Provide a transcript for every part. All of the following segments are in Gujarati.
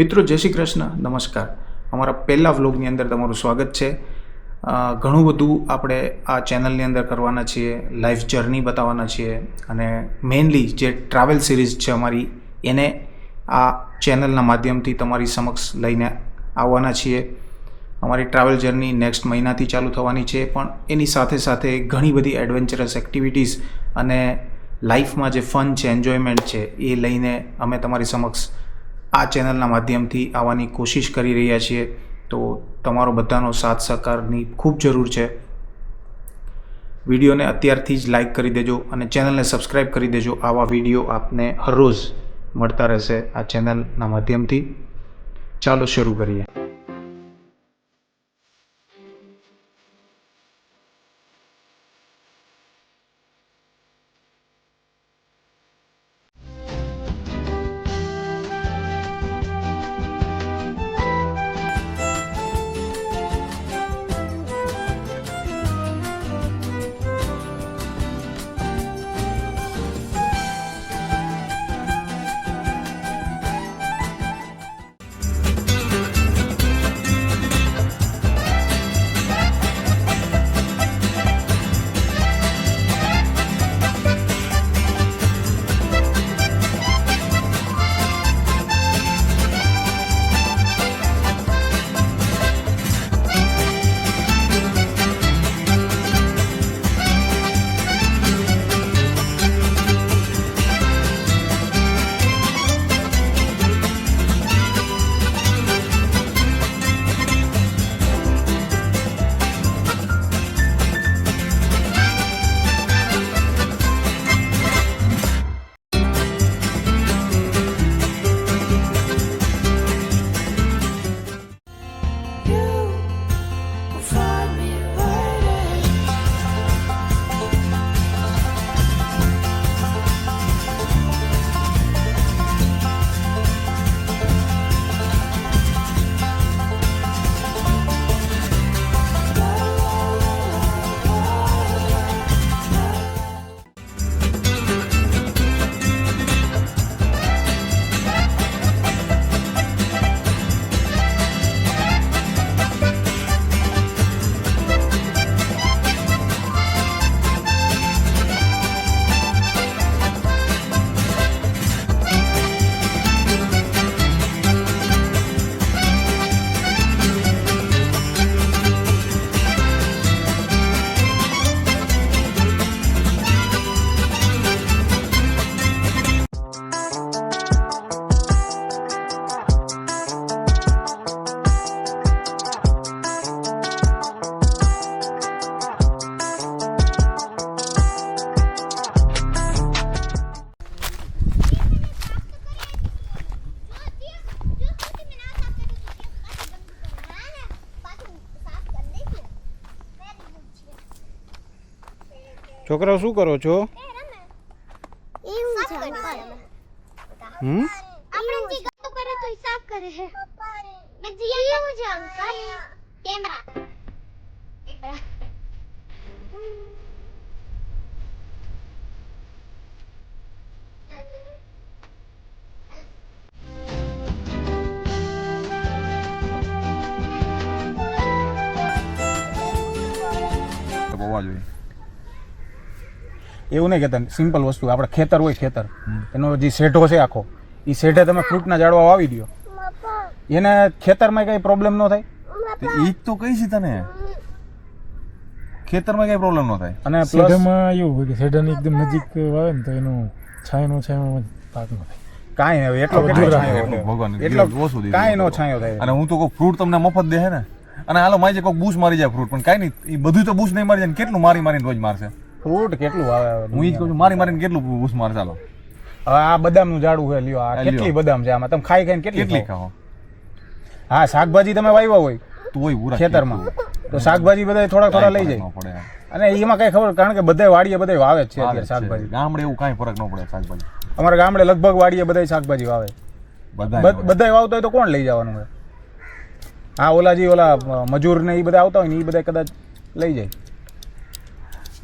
મિત્રો, જય શ્રી કૃષ્ણ. નમસ્કાર. અમારા પહેલા વ્લોગની અંદર તમારું સ્વાગત છે. ઘણું બધું આપણે આ ચેનલની અંદર કરવાના છીએ, લાઈફ જર્ની બતાવવાના છીએ અને મેઇનલી જે ટ્રાવેલ સિરીઝ છે અમારી, એને આ ચેનલના માધ્યમથી તમારી સમક્ષ લઈને આવવાના છીએ. અમારી ટ્રાવેલ જર્ની નેક્સ્ટ મહિનાથી ચાલુ થવાની છે, પણ એની સાથે સાથે ઘણી બધી એડવેન્ચરસ એક્ટિવિટીઝ અને લાઈફમાં જે ફન છે, એન્જોયમેન્ટ છે, એ લઈને અમે તમારી સમક્ષ આ ચેનલના માધ્યમથી આવવાની કોશિશ કરી રહ્યા છીએ. તો તમારો બધાનો સાથ સહકારની ખૂબ જરૂર છે. વિડીયોને અત્યારથી જ લાઈક કરી દેજો અને ચેનલને સબસ્ક્રાઈબ કરી દેજો. આવા વીડિયો આપને હરરોજ મળતા રહેશે આ ચેનલના માધ્યમથી. ચાલો શરૂ કરીએ. છોકરાઓ શું કરો છો? એવું છે. હમ? આપણે જે ગતો કરે તો હિસાબ કરે છે ને જીયા એવું નહીં કહેતા સિમ્પલ વસ્તુ. આપણે ખેતર હોય ખેતર. એનો જે શેઢો છે આખો એ શેઢે તમે ફ્રૂટના ઝાડવા વાવી દો એને ખેતરમાં કઈ પ્રોબ્લેમ ન થાય? એ જ તો કઈ છે તને. ખેતરમાં કઈ પ્રોબ્લેમ ન થાય. અને પ્લસ એવું હોય કે શેઢાની એકદમ નજીક વાવે ને તો એનું છાંયનો છાંયમાં પાક ન થાય. કાંઈ હવે એટલો કેટલો છાંયો ભગવાન એટલો ઓછું કાંઈ નો છાંયો થાય. અને હું તો કોઈ ફ્રૂટ તમને મફત દે હે ને? અને હાલો મારી કોઈક બૂસ મારી જાય ફ્રૂટ પણ કાંઈ નહીં એ બધું તો બૂસ નહીં મારી જાય કેટલું મારી મારીને રોજ મારશે? ફ્રૂટ કેટલું આવે હું ઈ જ કહું છું મારી મારીને કેટલું ઉસ મારે ચાલો? હવે આ બદામનું ઝાડું છે લ્યો આ કેટલી બદામ છે આમાં? તમે ખાઈ ખાઈને કેટલી કેટલી ખાઓ? ખાઓ? હા શાકભાજી તમે વાવ્યા હોય તું હોય ખેતરમાં. તો શાકભાજી બધા થોડા થોડા લઈ જાય. અને એમાં કઈ ખબર કારણ કે બધા વાડીએ બધા વાવે જ છે શાકભાજી. ગામડે એવું કાંઈ ફરક ન પડે શાકભાજી. અમારા ગામડે લગભગ વાડીએ બધા શાકભાજી વાવે. બધા વાવતા હોય તો કોણ લઈ જવાનું હોય? હા ઓલા જે ઓલા મજૂર ને એ બધા આવતા હોય ને એ બધા કદાચ લઈ જાય.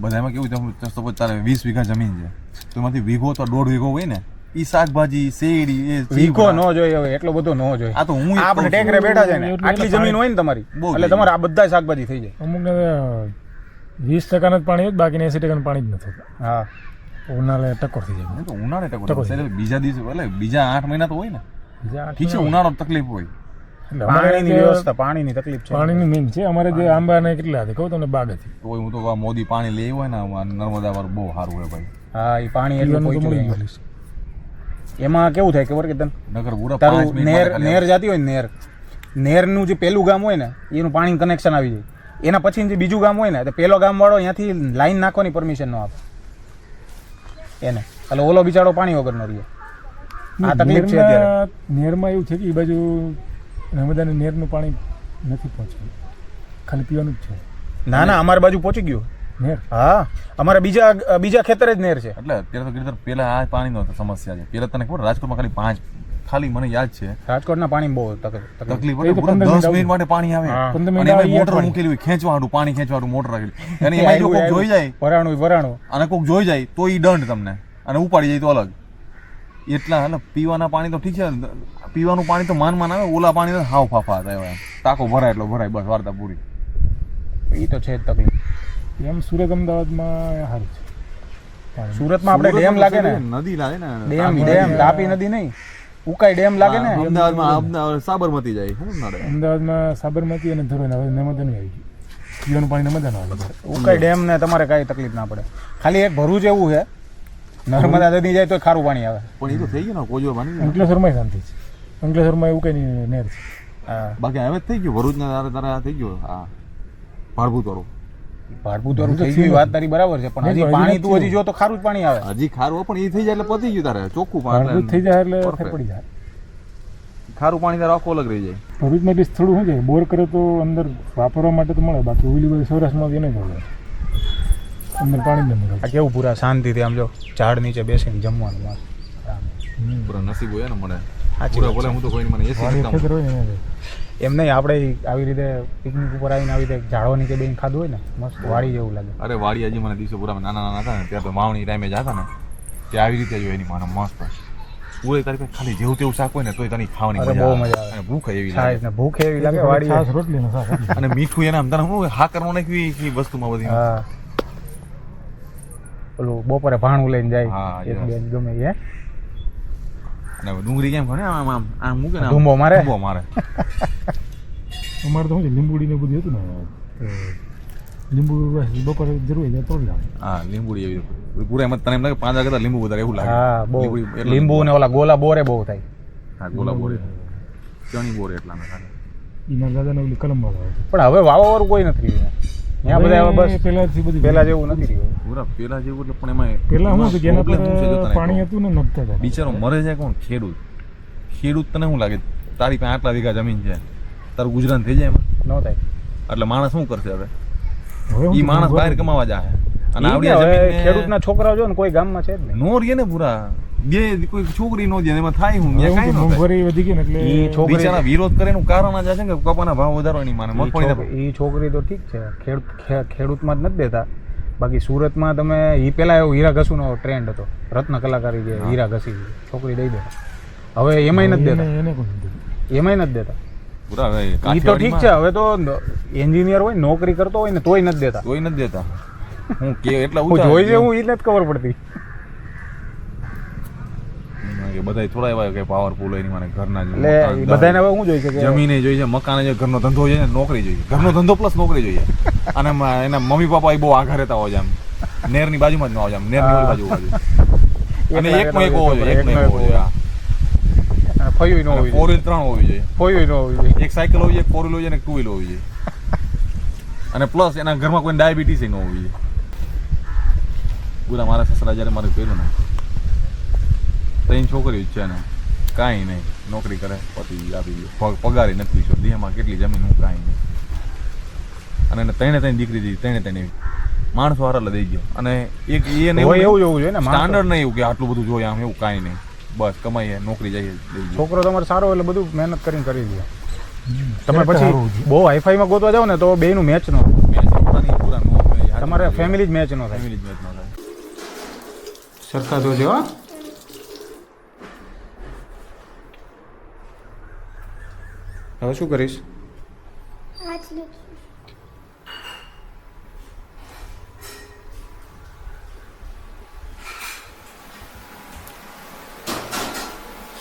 બધા એમાં કેવું છે તો પછી તારે વીસ વીઘા જમીન છે તો એમાંથી વીઘો તો દોઢ વીઘો હોય ને ઈ શાકભાજી શેરડી એ વીઘો ન જોઈએ હવે એટલો બધો ન જોઈએ. આ તો હું આપણે ટેકરે બેઠા છે ને આટલી જમીન હોય ને તમારી બહુ એટલે તમારે આ બધા શાકભાજી થઈ જાય. અમુક વીસ ટકાનું જ પાણી હોય બાકીને એસી ટકાનું પાણી જ નથી હોતું. હા. ઉનાળે ટકોર થઈ જાય. તો ઉનાળે ટકો ટકો એટલે બીજા દિવસે એટલે બીજા આઠ મહિના તો હોય ને. ઠીક છે ઉનાળો તકલીફ હોય. પાણીની જે વ્યવસ્થા પાણીની તકલીફ છે. પાણીની મેન છે. અમારે જે આંબાને કેટલા હતી કહું તમને બાગ હતી તો હું તો મોદી પાણી લઈ હોય ને નર્મદા વાર બહુ સારું હોય ભાઈ. હા એ પાણી એટલું પહોંચ્યું એમાં કેવું થાય ખબર કે તને? નગર પૂરા તારું નેર નેર જાતી હોય ને નેર. નેરનું જે પેલું ગામ હોય ને એનું પાણી કનેક્શન આવી જાય. એના પછી જે બીજું ગામ હોય ને તો પેલો ગામ વાળો અહીંયાથી લાઈન નાખવાની પરમિશન ન આપે. એને. એટલે ઓલો બિચારો પાણી વગરનો રહે આ તકલીફ છે નેરમાં એવું છે કે એ બાજુ નર્મદાને નેરનું પાણી નથી પહોંચ્યું. ખાલી પીવાનું જ છે. ના ના અમારી બાજુ પહોંચી ગયું. નેર? હા અમારા બીજા બીજા ખેતરે જ નેર છે. એટલે અત્યારે તો ગીરધર પેલા આ પાણીનો સમસ્યા છે. પેલા તને ખબર રાજકોટમાં ખાલી પાંચ ખાલી મને યાદ છે. રાજકોટના પાણી બહુ તકલીફ. પંદર દસ મિનિટ માટે પાણી આવે. અને મિનિટ એમાં મોટર મૂકેલી હોય ખેંચવા હાટું પાણી ખેંચવા હાટું મોટર રાખેલી. અને એમાં જો કોક જોઈ જાય વરાણું વરાણું અને કોઈક જોઈ જાય તો એ દંડ તમને. અને ઉપાડી જાય તો અલગ. એટલા એટલે પીવાના પાણી તો ઠીક છે પીવાનું પાણી તો માન માન આવે ઓલા પાણી તો હાવ ફાફા થાય એમ ટાંકો ભરાય એટલો ભરાય બસ વાર્તા પૂરી. એ તો છે જ તકલીફ. એમ સુરત અમદાવાદમાં સારું છે. સુરતમાં આપણે ડેમ લાગે ને? નદી લાગે ને ડેમ ડેમ તાપી નદી નહીં. ઉકાઈ ડેમ લાગે ને? અમદાવાદમાં અમદાવાદ સાબરમતી જાય ને અમદાવાદમાં સાબરમતી અને ધોરણ હવે નર્મદાનું આવી ગયું. પીવાનું પાણી નર્મદાનું આવે ઉકાઈ ડેમ ને તમારે કાંઈ તકલીફ ના પડે. ખાલી એક ભરૂચ એવું છે. નર્મદા નદી જાય તો ખારું પાણી આવે. પણ એ તો થઈ ગયું ને કોજો પાણી. અંકલેશ્વરમાં શાંતિ છે અંકલેશ્વરમાં એવું કંઈ નહીં નેર છે બાકી હવે જ થઈ ગયું ભરૂચના તારે તારે આ થઈ ગયું હા ભાડભૂત વાળું ભારભૂત વાળું થઈ ગયું વાત તારી બરાબર છે પણ હજી હજી પાણી તું હજી જો તો ખારું જ પાણી આવે હજી ખારું પણ એ થઈ જાય એટલે પતી ગયું તારે ચોખ્ખું ભાડભૂત થઈ જાય એટલે પડી જાય ખારું પાણી તારે આખું અલગ રહી જાય ભરૂચમાં બી થોડું શું છે બોર કરે તો અંદર વાપરવા માટે તો મળે બાકી ઓલી બધી સૌરાષ્ટ્રમાં એને જ મળે અંદર પાણી ન મળે આ કેવું પૂરા શાંતિથી આમ જો ઝાડ નીચે બેસીને જમવાનું પૂરા નસીબ હોય ને મને એમ નહીં આપણે આવી રીતે પિકનિક ઉપર આવીને આવી રીતે ઝાડવા કે બેન ખાધું હોય ને મસ્ત વાડી જેવું લાગે. અરે વાડી હજી મને દિવસે પૂરા નાના નાના હતા ને ત્યાં તો માવણી ટાઈમે જ હતા ને ત્યાં આવી રીતે જોઈએ એની માને મસ્ત પૂરે તારી ખાલી જેવું તેવું શાક હોય ને તોય તને ખાવાની મજા બહુ આવે. મજા આવે. અને ભૂખ એવી લાગે. ને ભૂખ એવી લાગે વાડી છાસ રોટલી નો શાક અને મીઠું એના અંદર હું હા કરવાનું નાખ્યું એ વસ્તુમાં બધી હા. પેલું બપોરે ભાણું લઈને જાય. હા, એક બેન ગમે એ ડુંગળી કેમ ખબર આમ આમ આમ મૂકે ને. ધૂંબો મારે? ધૂંબો મારે. અમારે તો શું છે લીંબુડી ને બધું હતું ને લીંબુ બપોરે જરૂર હોય તો લાવે હા લીંબુડી એવી પૂરા એમ તને એમ લાગે પાંચ વાગે લીંબુ વધારે એવું લાગે. હા લીંબુ ને ઓલા ગોલા બોરે બહુ થાય. હા ગોલા બોરે. ચણી બોરે એટલા ના એના દાદાને ઓલી કલમ વાળા પણ હવે વાવા વાળું કોઈ નથી રહ્યું. ત્યાં બધા બસ પહેલાથી બધું પહેલા જેવું નથી રહ્યું. પૂરા પેલા જેવું એટલે પણ એમાં પેલા શું કે એના problem શું છે જો પર પાણી હતું ને હતા. બિચારો મરે છે કોણ? ખેડૂત. ખેડૂત તને શું લાગે? તારી પાસે આટલા વીઘા જમીન છે. તારું ગુજરાન થઈ જાય એમાં? ન થાય. એટલે માણસ શું કરશે હવે? એ માણસ બહાર કમાવા જાય અને આવડી કે ખેડૂતના છોકરાઓ જો ને કોઈ ગામમાં છે જ નહીં. નો રીએ ને પૂરા બે કોઈ છોકરી નો દે એમાં થાય હું કાઈ ન મોંઘવારી વધી ગઈ ને એટલે એ છોકરી- બિચારા વિરોધ કરે એનું કારણ જ આ છે કે કપાના ભાવ વધારો એની માને ઈ મગફળી એ છોકરી તો ઠીક છે. ખેડૂત ખેડૂતમાં જ નથી દેતા. બાકી સુરતમાં તમે એ પેલા એવો હીરા ઘસુનો ટ્રેન્ડ હતો. રત્ન કલાકારી જે હીરા ઘસી છોકરી દઈ દેતા. હવે એમાંય નથી દેતા. એમાંય નથી દેતા. એ તો ઠીક છે હવે તો એન્જિનિયર હોય નોકરી કરતો હોય ને તોય નથી દેતા. તોય નથી દેતા. હું કે એટલા હું જોઈ છે હું એ નથી ખબર પડતી. કે બધાય થોડા એવા કે પાવરફુલ હોય માને ઘરના એટલે બધાને હવે શું જોઈએ છે જમીને જોઈએ છે મકાને જોઈએ ઘરનો ધંધો જોઈએ નોકરી જોઈએ ઘરનો ધંધો પ્લસ નોકરી જોઈએ અને એના મમ્મી પપ્પા એ બહુ આઘા રહેતા હોય છે આમ. નેરની બાજુમાં જ ન હોય આમ. નેરની બાજુ છે. અને એકનો એક હોવો જોઈએ એકનો એક હોવો જોઈએ હા. નો હોવી ફોર જોઈએ. વ્હીલ ત્રણ હોવી જોઈએ. ફયું ન હોવી જોઈએ. એક સાયકલ હોવી જોઈએ એક ફોર વ્હીલ હોવી જોઈએ અને ટુ વ્હીલ હોવી જોઈએ. અને પ્લસ એના ઘરમાં કોઈ ડાયાબિટીસ ન હોવી જોઈએ. પૂરા મારા સસરા જ્યારે મારે કર્યું ને ત્રણ છોકરીઓ છે ને કાંઈ નહીં. નોકરી કરે પછી આપી દે. પ- નથી છો દેહમાં કેટલી જમીન હું કાંઈ નહીં. અને એને ત્રણે ત્રણ દીકરી દીધી ત્રણે ત્રણ માણસો હારા દઈ ગયો. અને એક એ નહીં એવું જોવું જોઈએ ને સ્ટાન્ડર્ડ નહીં એવું કે આટલું બધું જોઈએ આમ એવું કાંઈ નહીં. બસ કમાઈએ નોકરી જઈએ છોકરો તમારે સારો એટલે બધું મહેનત કરીને કરી દે. તમે પછી બહુ હાઈફાઈમાં ગોતવા જાવ ને તો બેયનું મેચ નો તમારે ફેમિલી જ મેચ નો થાય. ફેમિલી જ મેચ નો થાય. સરખા તો છે હવે શું કરીશ?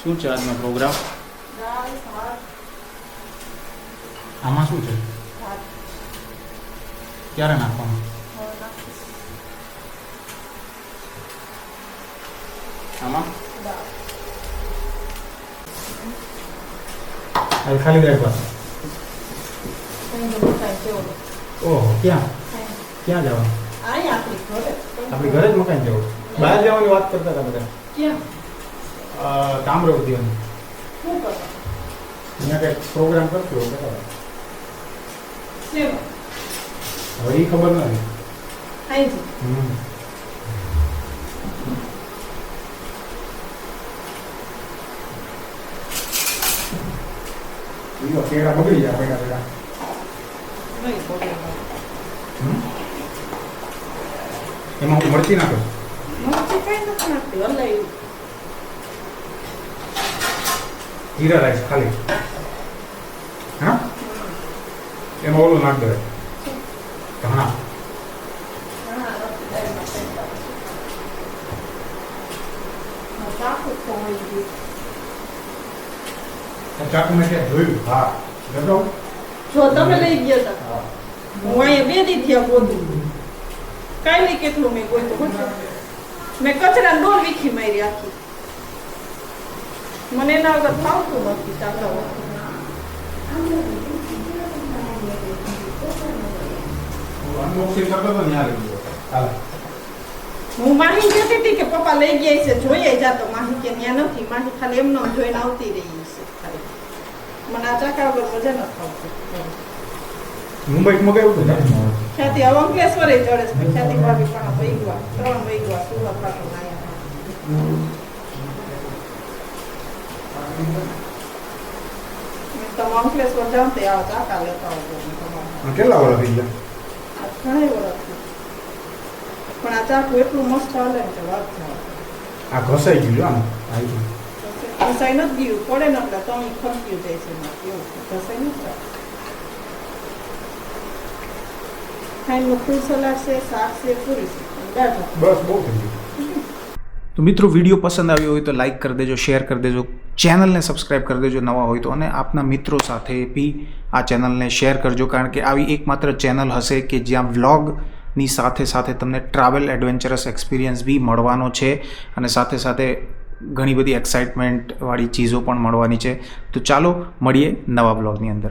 શું છે આજનો પ્રોગ્રામ? આમાં શું છે? ક્યારે નાખવાનું? આમાં? હવે ખાલી ભાત ઓહો ક્યાં? ક્યાં જવાનું? આપણે ઘરે જ મકાન જવું. બહાર જવાની વાત કરતા હતા બધા. અ, તામ્રવતી અમે અહીંયા કંઈક પ્રોગ્રામ કરતો કહેતા હવે એ ખબર નથી. હમ. તો કેળા બગડી જાય પેલા પેલા? એમાં હું મરચી નાખું જીરા રાઈસ ખાલી હા એમાં ઓલું નાખ દે ધાણા આ ચાકુ મેં જોયું? હા. જતો જો તમે લઈ ગયા હતા. હું. અહીંયા બે દી થયા કાંઈ નહીં કેટલું મેં ગોતું મેં કચરા ડોલ વીખી મારી આખી. મને એના વગર ફાવતું નથી હાલ. હું માહી કહેતી હતી કે પપ્પા લઈ ગયા છે જોઈએ જાતો માહી કે ત્યાં નથી માહી ખાલી એમનો જોઈને આવતી રહી છે. ખાલી મને આ ચાકા વગર મજા નથી આવતી. મુંબઈ મગાવ્યું હતું ને? ખ્યાતિ હવે અંકલેશ્વરે ચડે છે. ખ્યાતિ ભાભી પણ વહી ત્રણ વહી સુરત પાટણ આયા. તમે અંકલેશ્વર જાઓ તે આવો ચાકા લેતા આવજો. આ કેટલા વર્ષ થઈ ગયા? ઘણી પણ આ ચાકુ એટલું મસ્ત હાલે ને વાત જાઓ આ ઘસાઈ ગયું આમ આવી ગયું ઘસાઈ નથી ગયું પડે ને તો અહીં ખરક્યું જાય છે કસાઈ નથી જતું. ફૂલ સલાડ છે શાક છે પૂરી છે અને દાળ ભાત. બસ બહુ તો મિત્રો વીડિયો પસંદ આવ્યો હોય તો લાઈક કરી દેજો શેર કરી દેજો ચેનલને સબસ્ક્રાઈબ કરી દેજો નવા હોય તો અને આપના મિત્રો સાથે બી આ ચેનલને શેર કરજો કારણ કે આવી એકમાત્ર ચેનલ હશે કે જ્યાં વ્લોગની સાથે સાથે તમને ટ્રાવેલ એડવેન્ચરસ એક્સપિરિયન્સ બી મળવાનો છે અને સાથે સાથે ઘણી બધી એક્સાઇટમેન્ટવાળી ચીજો પણ મળવાની છે. તો ચાલો મળીએ નવા બ્લોગની અંદર.